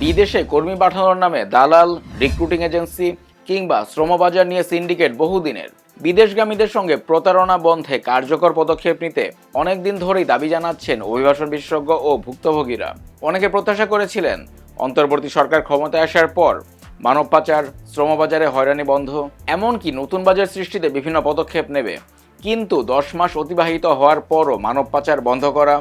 বিদেশে কর্মী পাঠানোর নামে দালাল রিক্রুটিং এজেন্সি কিংবা শ্রমবাজার নিয়ে সিন্ডিকেট বহুদিনের। বিদেশগামীদের সঙ্গে প্রতারণা বন্ধে কার্যকর পদক্ষেপ নিতে অনেকদিন ধরেই দাবি জানাচ্ছেন অভিবাসন বিশেষজ্ঞ ও ভুক্তভোগীরা। অনেকে প্রত্যাশা করেছিলেন অন্তর্বর্তী সরকার ক্ষমতায় আসার পর মানব পাচার, শ্রমবাজারে হয়রানি বন্ধ, এমনকি নতুন বাজার সৃষ্টিতে বিভিন্ন পদক্ষেপ নেবে। কিন্তু দশ মাস অতিবাহিত হওয়ার পরও মানব পাচার বন্ধ করা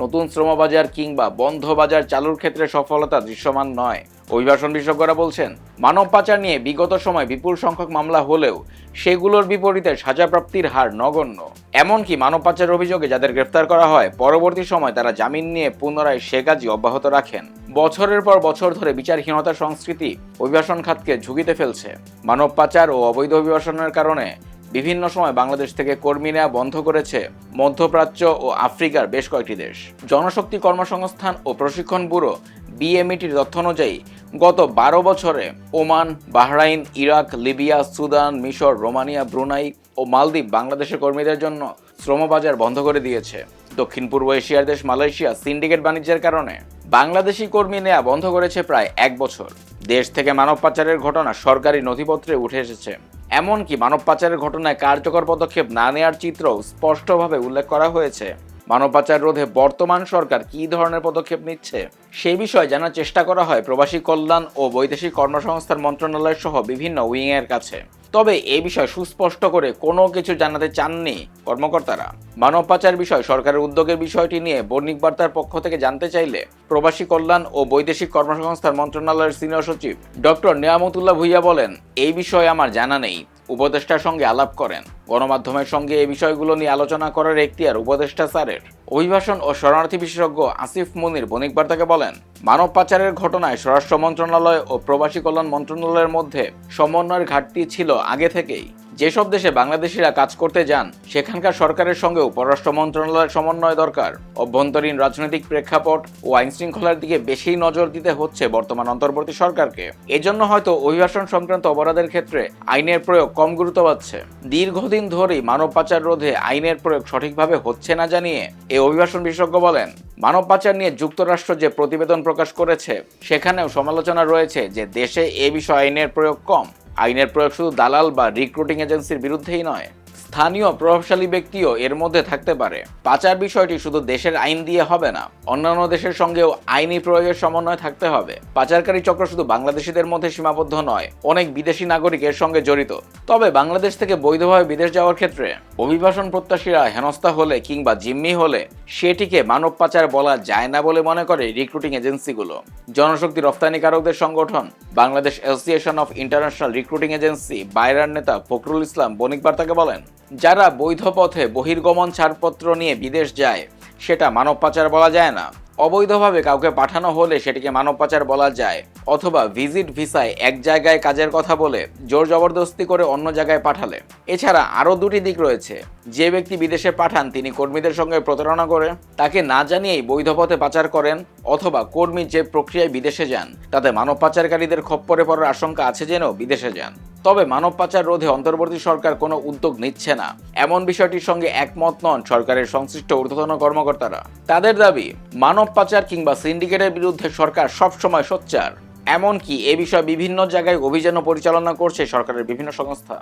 নতুন শ্রমবাজার কিংবা বন্ধ বাজার চালুর ক্ষেত্রে সফলতা দৃশ্যমান নয়। অভিবাসন বিশেষজ্ঞরা বলছেন, মানব পাচার নিয়ে বিগত সময় বিপুল সংখ্যক মামলা হলেও সেগুলোর বিপরীতে সাজাপ্রাপ্তির হার নগণ্য। এমনকি মানব পাচারের অভিযোগে যাদের গ্রেফতার করা হয়, পরবর্তী সময় তারা জামিন নিয়ে পুনরায় সে কাজই অব্যাহত রাখেন। বছরের পর বছর ধরে বিচারহীনতার সংস্কৃতি অভিবাসন খাতকে ঝুঁকিতে ফেলছে। মানব পাচার ও অবৈধ অভিবাসনের কারণে বিভিন্ন সময় বাংলাদেশ থেকে কর্মী নেওয়া বন্ধ করেছে মধ্যপ্রাচ্য ও আফ্রিকার বেশ কয়েকটি দেশ। জনশক্তি কর্মসংস্থান ও প্রশিক্ষণ ব্যুরো বিএমইটির তথ্য অনুযায়ী, গত বারো বছরে Oman, Bahrain, Iraq, Libya, Sudan, মিশর, রোমানিয়া, ব্রুনাই ও মালদ্বীপ বাংলাদেশের কর্মীদের জন্য শ্রমবাজার বন্ধ করে দিয়েছে। দক্ষিণ পূর্ব এশিয়ার দেশ মালয়েশিয়া সিন্ডিকেট বাণিজ্যের কারণে। বাংলাদেশি কর্মী নেয়া বন্ধ করেছে প্রায় এক বছর। দেশ থেকে মানব পাচারের ঘটনা সরকারি নথিপত্রে উঠে এসেছে। এমনকি মানব পাচারের ঘটনায় কার্যকর পদক্ষেপ না নেওয়ার চিত্রও স্পষ্টভাবে উল্লেখ করা হয়েছে। মানব পাচার রোধে বর্তমান সরকার কী ধরনের পদক্ষেপ নিচ্ছে সেই বিষয়ে জানার চেষ্টা করা হয় প্রবাসী কল্যাণ ও বৈদেশিক কর্মসংস্থান মন্ত্রণালয় সহ বিভিন্ন উইংয়ের কাছে। তবে এ বিষয়ে সুস্পষ্ট করে কোনো কিছু জানাতে চাননি কর্মকর্তারা। মানব পাচার বিষয় সরকারের উদ্যোগের বিষয়টি নিয়ে বণিক বার্তার পক্ষ থেকে জানতে চাইলে প্রবাসী কল্যাণ ও বৈদেশিক কর্মসংস্থান মন্ত্রণালয়ের সিনিয়র সচিব ডক্টর নিয়ামতুল্লাহ ভুইয়া বলেন, এই বিষয়ে আমার জানা নেই। উপদেষ্টার সঙ্গে আলাপ করেন। গণমাধ্যমের সঙ্গে এই বিষয়গুলো নিয়ে আলোচনা করার এখতিয়ার উপদেষ্টা স্যারের। অভিবাসন ও শরণার্থী বিশেষজ্ঞ আসিফ মুনির বণিক বার্তাকে বলেন, মানব পাচারের ঘটনায় স্বরাষ্ট্র মন্ত্রণালয় ও প্রবাসী কল্যাণ মন্ত্রণালয়ের মধ্যে সমন্বয়ের ঘাটতি ছিল আগে থেকেই। যেসব দেশে বাংলাদেশিরা কাজ করতে যান, সেখানকার সরকারের সঙ্গেও পররাষ্ট্র মন্ত্রণালয়ের সমন্বয় দরকার। অভ্যন্তরীণ রাজনৈতিক প্রেক্ষাপট ও আইন শৃঙ্খলার দিকে বেশি নজর দিতে হচ্ছে বর্তমান অন্তর্বর্তী সরকারকে। এজন্য হয়তো অভিবাসন সংক্রান্ত অপরাধের ক্ষেত্রে আইনের প্রয়োগ কম গুরুত্ব পাচ্ছে। দীর্ঘদিন ধরেই মানব পাচার রোধে আইনের প্রয়োগ সঠিকভাবে হচ্ছে না জানিয়ে এই অভিবাসন বিশেষজ্ঞ বলেন। মানব পাচার নিয়ে যুক্তরাষ্ট্র যে প্রতিবেদন প্রকাশ করেছে, সেখানেও সমালোচনা রয়েছে যে দেশে এ বিষয়ে আইনের প্রয়োগ কম। আইনের প্রয়োগ শুধু দালাল বা রিক্রুটিং এজেন্সির বিরুদ্ধেই নয়, স্থানীয় প্রভাবশালী ব্যক্তিও এর মধ্যে থাকতে পারে। পাচার বিষয়টি শুধু দেশের আইন দিয়ে হবে না, অন্যান্য দেশের সঙ্গেও আইনি প্রয়োগের সমন্বয় থাকতে হবে। পাচারকারী চক্র শুধু বাংলাদেশিদের মধ্যে সীমাবদ্ধ নয়, অনেক বিদেশি নাগরিক এর সঙ্গে জড়িত। তবে বাংলাদেশ থেকে বৈধভাবে বিদেশ যাওয়ার ক্ষেত্রে অভিবাসন প্রত্যাশীরা হেনস্থা হলে কিংবা জিম্মি হলে সেটিকে মানব পাচার বলা যায় না বলে মনে করে রিক্রুটিং এজেন্সিগুলো জনশক্তি রপ্তানিকারকদের সংগঠন Bangladesh association of international recruiting agency বাইরার নেতা ফখরুল ইসলাম বণিক বার্তাকে বলেন, যারা বৈধ পথে বহির্গমন ছাড়পত্র নিয়ে বিদেশ যায়, সেটা মানব পাচার বলা যায় না। অবৈধভাবে কাউকে পাঠানো হলে সেটিকে মানব পাচার বলা যায়, অথবা ভিজিট ভিসায় এক জায়গায় কাজের কথা বলে জোর জবরদস্তি করে অন্য জায়গায় পাঠালে। এছাড়া আরও দুটি দিক রয়েছে। যে ব্যক্তি বিদেশে পাঠান, তিনি কর্মীদের সঙ্গে প্রতারণা করে, তাকে না জানিয়েই বৈধ পথে পাচার করেন, অথবা কর্মী যে প্রক্রিয়ায় বিদেশে যান, তাতে মানব পাচারকারীদের খপ্পরে পড়ার আশঙ্কা আছে জেনেও বিদেশে যান। তবে মানব পাচার রোধে অন্তর্বর্তী সরকার কোনো উদ্যোগ নিচ্ছে না। এমন বিষয়টির সঙ্গে একমত নন সরকারের সংশ্লিষ্ট ঊর্ধ্বতন কর্মকর্তারা। তাদের দাবি, মানব পাচার কিংবা সিন্ডিকেটের বিরুদ্ধে সরকার সবসময় সোচ্চার। এমনকি এ বিষয়ে বিভিন্ন জায়গায় অভিযানও পরিচালনা করছে সরকারের বিভিন্ন সংস্থা।